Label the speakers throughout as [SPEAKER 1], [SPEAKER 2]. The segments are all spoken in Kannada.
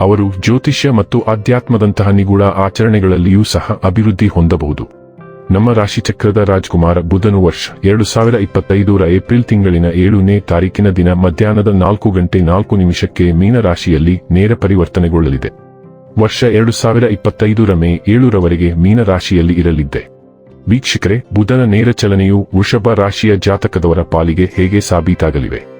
[SPEAKER 1] ಅವರು ಜ್ಯೋತಿಷ್ಯ ಮತ್ತು ಆಧ್ಯಾತ್ಮದಂತಹ ನಿಗೂಢ ಆಚರಣೆಗಳಲ್ಲಿಯೂ ಸಹ ಅಭಿವೃದ್ಧಿ ಹೊಂದಬಹುದು. ನಮ್ಮ ರಾಶಿಚಕ್ರದ ರಾಜ್ಕುಮಾರ ಬುಧನು ವರ್ಷ ಎರಡು ಸಾವಿರ ಇಪ್ಪತ್ತೈದರ ಏಪ್ರಿಲ್ ತಿಂಗಳಿನ ಏಳನೇ ತಾರೀಕಿನ ದಿನ ಮಧ್ಯಾಹ್ನದ ನಾಲ್ಕು ಗಂಟೆ ನಾಲ್ಕು ನಿಮಿಷಕ್ಕೆ ಮೀನರಾಶಿಯಲ್ಲಿ ನೇರ ಪರಿವರ್ತನೆಗೊಳ್ಳಲಿದೆ. ವರ್ಷ ಎರಡು ಸಾವಿರ ಇಪ್ಪತ್ತೈದರ ಮೇ ಏಳರವರೆಗೆ ಮೀನರಾಶಿಯಲ್ಲಿ ಇರಲಿದ್ದೆ. ವೀಕ್ಷಕರೇ, ಬುಧನ ನೇರ ಚಲನೆಯು ವೃಷಭ ರಾಶಿಯ ಜಾತಕದವರ ಪಾಲಿಗೆ ಹೇಗೆ ಸಾಬೀತಾಗಲಿವೆ?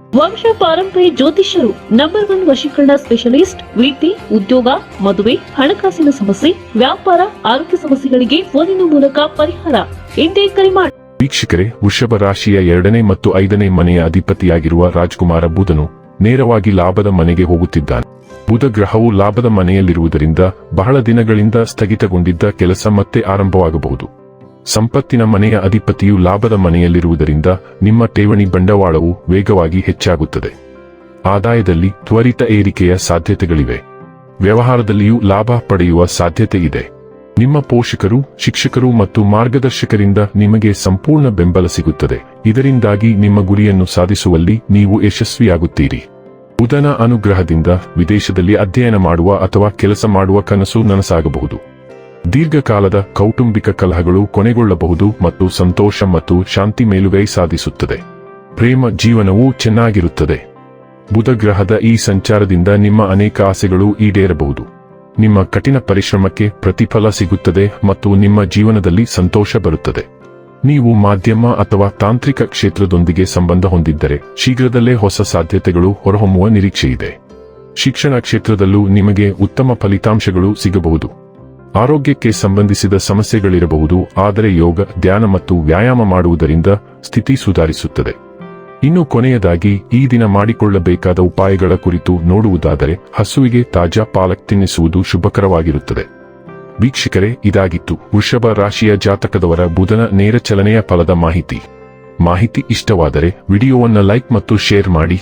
[SPEAKER 2] ವಂಶ ಪಾರಂಪರ್ಯ ಜ್ಯೋತಿಷ್ಯರು ನಂಬರ್ ಒನ್ ವಶೀಕರಣ ಸ್ಪೆಷಲಿಸ್ಟ್ ವಿದ್ಯೆ ಉದ್ಯೋಗ, ಮದುವೆ, ಹಣಕಾಸಿನ ಸಮಸ್ಯೆ, ವ್ಯಾಪಾರ, ಆರೋಗ್ಯ ಸಮಸ್ಯೆಗಳಿಗೆ ಫೋನಿನ ಮೂಲಕ ಪರಿಹಾರ. ಇಂದೇ ಕರೆ ಮಾಡಿ
[SPEAKER 1] ವೀಕ್ಷಕರೇ, ವೃಷಭ ರಾಶಿಯ ಎರಡನೇ ಮತ್ತು ಐದನೇ ಮನೆಯ ಅಧಿಪತಿಯಾಗಿರುವ ರಾಜ್ಕುಮಾರ ಬುಧನು ನೇರವಾಗಿ ಲಾಭದ ಮನೆಗೆ ಹೋಗುತ್ತಿದ್ದಾನೆ. ಬುಧ ಗ್ರಹವು ಲಾಭದ ಮನೆಯಲ್ಲಿರುವುದರಿಂದ ಬಹಳ ದಿನಗಳಿಂದ ಸ್ಥಗಿತಗೊಂಡಿದ್ದ ಕೆಲಸ ಮತ್ತೆ ಆರಂಭವಾಗಬಹುದು. ಸಂಪತ್ತಿನ ಮನೆಯ ಅಧಿಪತಿಯು ಲಾಭದ ಮನೆಯಲ್ಲಿರುವುದರಿಂದ ನಿಮ್ಮ ಠೇವಣಿ ಬಂಡವಾಳವು ವೇಗವಾಗಿ ಹೆಚ್ಚಾಗುತ್ತದೆ. ಆದಾಯದಲ್ಲಿ ತ್ವರಿತ ಏರಿಕೆಯ ಸಾಧ್ಯತೆಗಳಿವೆ. ವ್ಯವಹಾರದಲ್ಲಿಯೂ ಲಾಭ ಪಡೆಯುವ ಸಾಧ್ಯತೆ ಇದೆ. ನಿಮ್ಮ ಪೋಷಕರು, ಶಿಕ್ಷಕರು ಮತ್ತು ಮಾರ್ಗದರ್ಶಕರಿಂದ ನಿಮಗೆ ಸಂಪೂರ್ಣ ಬೆಂಬಲ ಸಿಗುತ್ತದೆ. ಇದರಿಂದಾಗಿ ನಿಮ್ಮ ಗುರಿಯನ್ನು ಸಾಧಿಸುವಲ್ಲಿ ನೀವು ಯಶಸ್ವಿಯಾಗುತ್ತೀರಿ. ಬುಧನ ಅನುಗ್ರಹದಿಂದ ವಿದೇಶದಲ್ಲಿ ಅಧ್ಯಯನ ಮಾಡುವ ಅಥವಾ ಕೆಲಸ ಮಾಡುವ ಕನಸು ನನಸಾಗಬಹುದು. ದೀರ್ಘಕಾಲದ ಕೌಟುಂಬಿಕ ಕಲಹಗಳು ಕೊನೆಗೊಳ್ಳಬಹುದು ಮತ್ತು ಸಂತೋಷ ಮತ್ತು ಶಾಂತಿ ಮೇಲುಗೈ ಸಾಧಿಸುತ್ತದೆ. ಪ್ರೇಮ ಜೀವನವೂ ಚೆನ್ನಾಗಿರುತ್ತದೆ. ಬುಧಗ್ರಹದ ಈ ಸಂಚಾರದಿಂದ ನಿಮ್ಮ ಅನೇಕ ಆಸೆಗಳು ಈಡೇರಬಹುದು. ನಿಮ್ಮ ಕಠಿಣ ಪರಿಶ್ರಮಕ್ಕೆ ಪ್ರತಿಫಲ ಸಿಗುತ್ತದೆ ಮತ್ತು ನಿಮ್ಮ ಜೀವನದಲ್ಲಿ ಸಂತೋಷ ಬರುತ್ತದೆ. ನೀವು ಮಾಧ್ಯಮ ಅಥವಾ ತಾಂತ್ರಿಕ ಕ್ಷೇತ್ರದೊಂದಿಗೆ ಸಂಬಂಧ ಹೊಂದಿದ್ದರೆ ಶೀಘ್ರದಲ್ಲೇ ಹೊಸ ಸಾಧ್ಯತೆಗಳು ಹೊರಹೊಮ್ಮುವ ನಿರೀಕ್ಷೆಯಿದೆ. ಶಿಕ್ಷಣ ಕ್ಷೇತ್ರದಲ್ಲೂ ನಿಮಗೆ ಉತ್ತಮ ಫಲಿತಾಂಶಗಳು ಸಿಗಬಹುದು. ಆರೋಗ್ಯಕ್ಕೆ ಸಂಬಂಧಿಸಿದ ಸಮಸ್ಯೆಗಳಿರಬಹುದು, ಆದರೆ ಯೋಗ, ಧ್ಯಾನ ಮತ್ತು ವ್ಯಾಯಾಮ ಮಾಡುವುದರಿಂದ ಸ್ಥಿತಿ ಸುಧಾರಿಸುತ್ತದೆ. ಇನ್ನು ಕೊನೆಯದಾಗಿ, ಈ ದಿನ ಮಾಡಿಕೊಳ್ಳಬೇಕಾದ ಉಪಾಯಗಳ ಕುರಿತು ನೋಡುವುದಾದರೆ, ಹಸುವಿಗೆ ತಾಜಾ ಪಾಲಕ್ ತಿನ್ನಿಸುವುದು ಶುಭಕರವಾಗಿರುತ್ತದೆ. ವೀಕ್ಷಕರೇ, ಇದಾಗಿತ್ತು ವೃಷಭ ರಾಶಿಯ ಜಾತಕದವರ ಬುಧನ ನೇರ ಚಲನೆಯ ಫಲದ ಮಾಹಿತಿ. ಮಾಹಿತಿ ಇಷ್ಟವಾದರೆ, ವಿಡಿಯೋವನ್ನು ಲೈಕ್ ಮತ್ತು ಶೇರ್ ಮಾಡಿ.